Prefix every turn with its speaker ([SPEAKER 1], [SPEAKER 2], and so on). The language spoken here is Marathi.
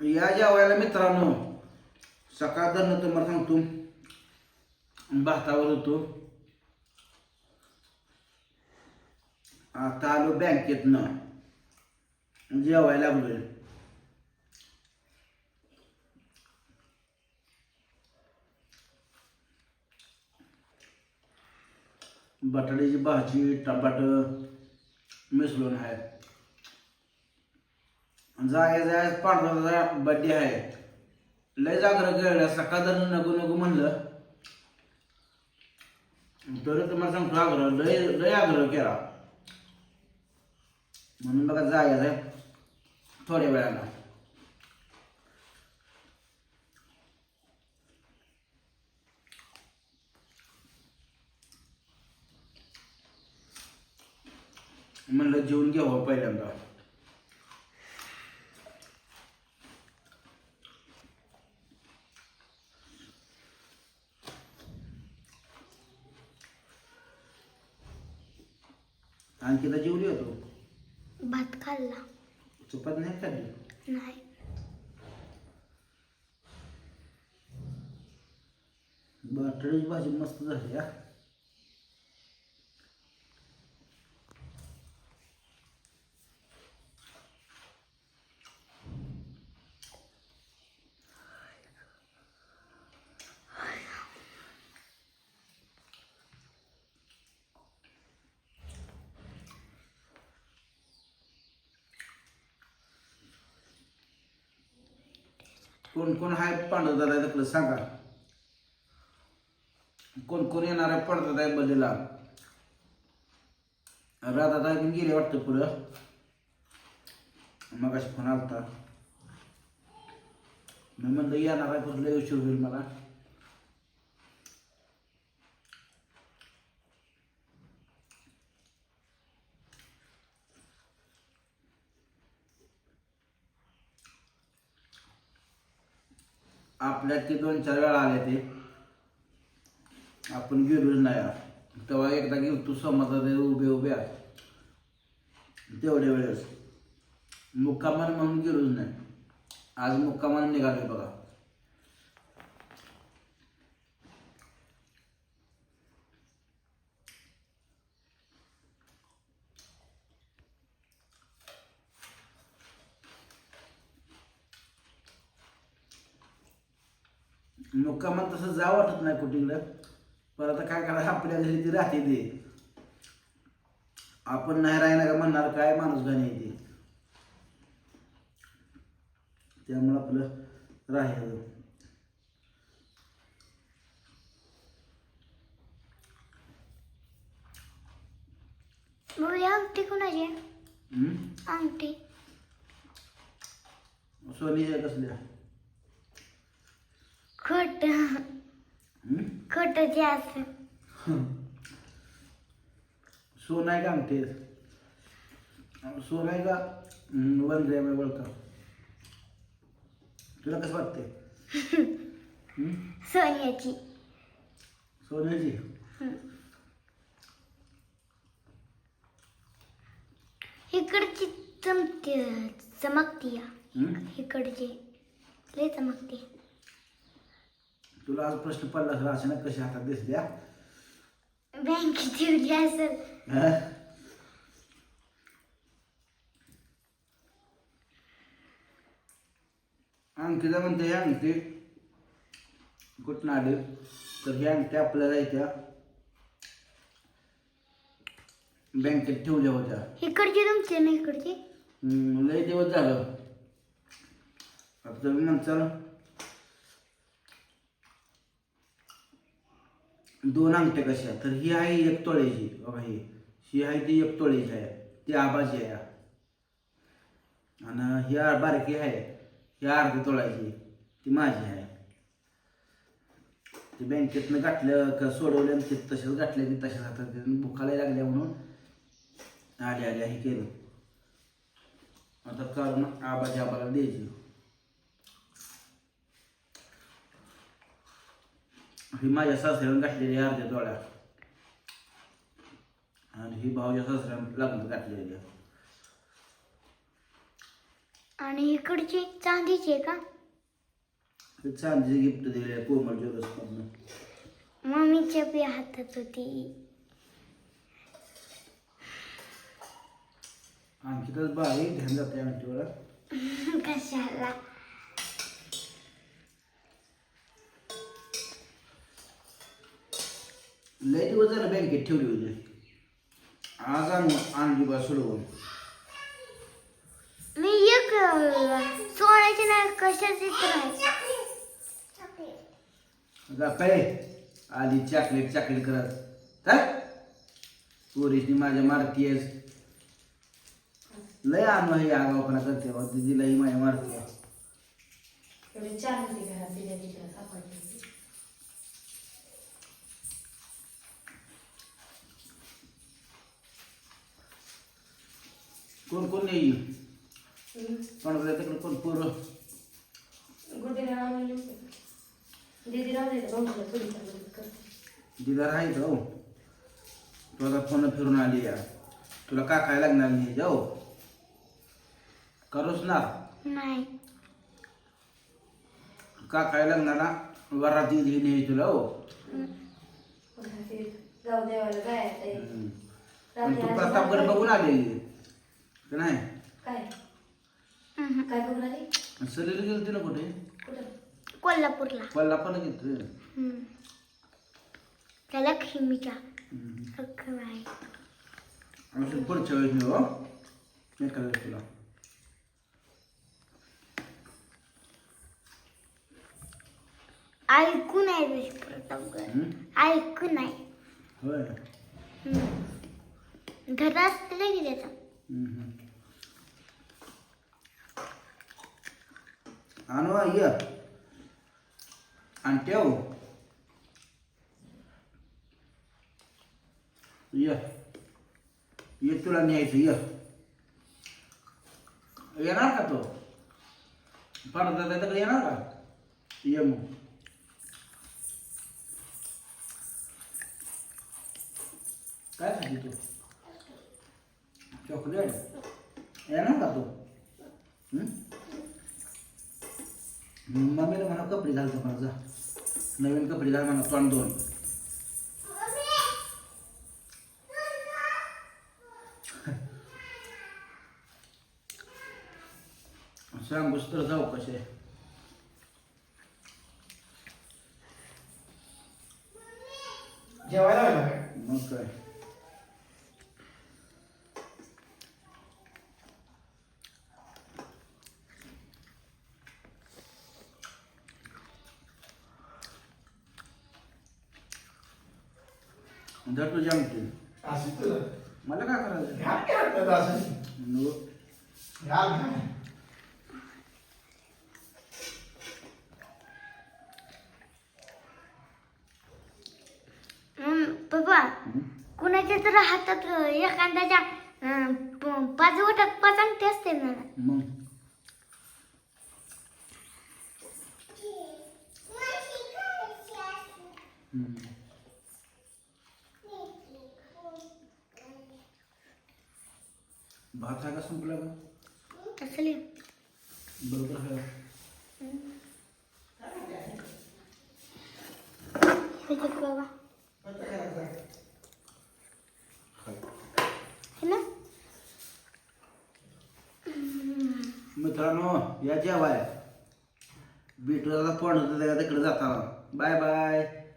[SPEAKER 1] या जेवायला मित्रांनो सकाळ धरणं तुम्हाला सांगतो. भातावर होतो. आता आलो बँकेतनं. जेवायला लागलोय. बटाट्याची भाजी टमाट मिसळून आहे जागे जाय पांढरा बड्डे आहे. लय जागर केलं सकाळ धरून नको नको म्हणलं. तरी तुम्हाला सांगतो आग्रह लय लय आग्रह केला. म्हणून बघा जागे आहे थोड्या वेळाला म्हणलं जेवून घ्यावं पहिल्यांदा. आणखी तर जेवली होतो?
[SPEAKER 2] भात खाल्ला.
[SPEAKER 1] चपात नाही खाल्ली?
[SPEAKER 2] नाही.
[SPEAKER 1] बटाट्याची भाजी मस्त झाली हा. कोण कोण आहे पांडव दादा तिकडं सांगा. कोण कोण येणार आहे पडतात आहे बल्लीला राधा पण गेले वाटतं पुढं. मग फोन आलता. मी म्हणलं येणार आहे कुठलं उशीर होईल मला. आपल्यात ते दोन चार वेळा आले ते. आपण गेलोच नाही तेव्हा एकदा घेऊ तू समाजात उभे उभे तेवढ्या वेळेस. मुक्कामान म्हणून गेलोच नाही. आज मुक्कामान निघालोय बघा. मुक्कामान तसं जा वाटत नाही कुठे पण आता काय करा आपल्या घरी ती राहते ते. आपण नाही राहिना का म्हणणार काय माणूस गाणी ते. त्यामुळं आपलं
[SPEAKER 2] ही अंगठी कोणाची? अंगठी.
[SPEAKER 1] सोनी कसल्या?
[SPEAKER 2] खट
[SPEAKER 1] हम्म?
[SPEAKER 2] खट जे असते
[SPEAKER 1] सोन आहे का अंगठी सोन आहे का? हम्म, वन रे बोलता. तुला कसं वाटते हम्म?
[SPEAKER 2] सोन्याची.
[SPEAKER 1] सोन्याची?
[SPEAKER 2] इकडची चमते चमकती या.
[SPEAKER 1] हम्म?
[SPEAKER 2] इकडची. लय चमकती.
[SPEAKER 1] तुला आज प्रश्न पडला असेल असे ना कशी हातात दिसल्या
[SPEAKER 2] बँकेत ठेवली असेल.
[SPEAKER 1] हा? म्हणते हे अंगठी कुठं आले? तर ही अंगठी आपल्याला इथ्या बँकेत ठेवल्या होत्या.
[SPEAKER 2] इकडची तुमची ना इकडची.
[SPEAKER 1] हम्म, लय दिवस झालं. आता तुम्ही दोन अंगठ्या कशा तर ही आहे एक तोळ्याची बघा ही. ही आहे ती एक तोळ्याची आहे. ती आबाची आहे. आणि ही बारकी आहे. ही अर्धी तोळ्याची. ती माझी आहे. ती बँकेतनं गाठलं का सोडवलं आणि ते तसेच गाठले ती तशाच हातात घेऊन भुकाला लागल्या म्हणून आले आले हे केलं. आता काढून आबाजी आबाला द्यायची. ही माझ्या सासऱ्यानं आहे अर्ध्या डोळ्या आणि ही भाऊच्या सासऱ्यानं लग्नात आहे
[SPEAKER 2] आणि इकडची चांदीची आहे का?
[SPEAKER 1] ते चांदीचे गिफ्ट दिले कोमल ज्वेलर्समधनं
[SPEAKER 2] मम्मीच्या बी हातात होती.
[SPEAKER 1] आणखीनच बारीक ध्यान जाते आमच्यावर
[SPEAKER 2] कशाला?
[SPEAKER 1] लय दिवस झालं बँकेत ठेवली होती. आज आणू आणली बा सोडवून.
[SPEAKER 2] मी एक सोन्याची नाही कशाची
[SPEAKER 1] जा काय आली चॉकलेट चॉकलेट करत काय पोरीसनी माझ्या मारतीयस लय आणू हे आगावपणा करते बा. दिदीलाही माझ्या मारते
[SPEAKER 3] चार घरात दिल्या तिकडे सापडले.
[SPEAKER 1] कोण कोण नाही? कोण तिकडे कोण पोरं?
[SPEAKER 3] दीदी राहू दे भाऊला थोडी मदत करते
[SPEAKER 1] दिदार आहे का हो? तुला फोन फिरून आली या. तुला का काय लागणार नाही? जाऊ. करूच ना.
[SPEAKER 2] नाही.
[SPEAKER 1] का काय लागणार ना? वरात दिली नाही तुला हो. पण तू प्रतापगड. बघून आलेली. का नाही?
[SPEAKER 3] काय?
[SPEAKER 2] हम्म.
[SPEAKER 3] काय
[SPEAKER 1] सलीला गेलती ना कुठे?
[SPEAKER 3] कुठं?
[SPEAKER 2] कोल्हापूरला.
[SPEAKER 1] कोल्हापूरला गेलती.
[SPEAKER 2] हम्म. त्या लक्ष्मीच्या अगं बाई.
[SPEAKER 1] असं पुढच्या वेळेस मी हो? मी करायचं तुला.
[SPEAKER 2] ऐकून आहे रे प्रतापगड
[SPEAKER 1] हम्म?
[SPEAKER 2] ऐकून आहे
[SPEAKER 1] होय.
[SPEAKER 2] हम्म. घरात असते की त्याचं.
[SPEAKER 1] आणू ये. आणि ठेव. ये. ये तुला न्यायचं ये. येणार का तो? पडदा त्याच्याकडे येणार का? ये मग. काय खाली तू चॉकलेट येणार का तू? मम्मीला म्हणा कपडे घालतो मला जा नवीन कपडे घाल म्हणा तोंड दोन सांगूस तर जाऊ कसे
[SPEAKER 4] जेवायला
[SPEAKER 1] मग काय धर तुझ्या आमटी
[SPEAKER 4] असं तुझं
[SPEAKER 1] मला काय करायचं?
[SPEAKER 4] काय असं
[SPEAKER 1] नो.
[SPEAKER 2] पप्पा? कुणाच्या तर हातात एखाद्याच्या अं, प- पाच बोटात पाच अंगठी असते ना.
[SPEAKER 1] मग. भात का संपला का? बरोबर
[SPEAKER 2] है.
[SPEAKER 1] मित्रांनो या जेवाय. आता पण होतं तिकडे जाताना. Bye bye.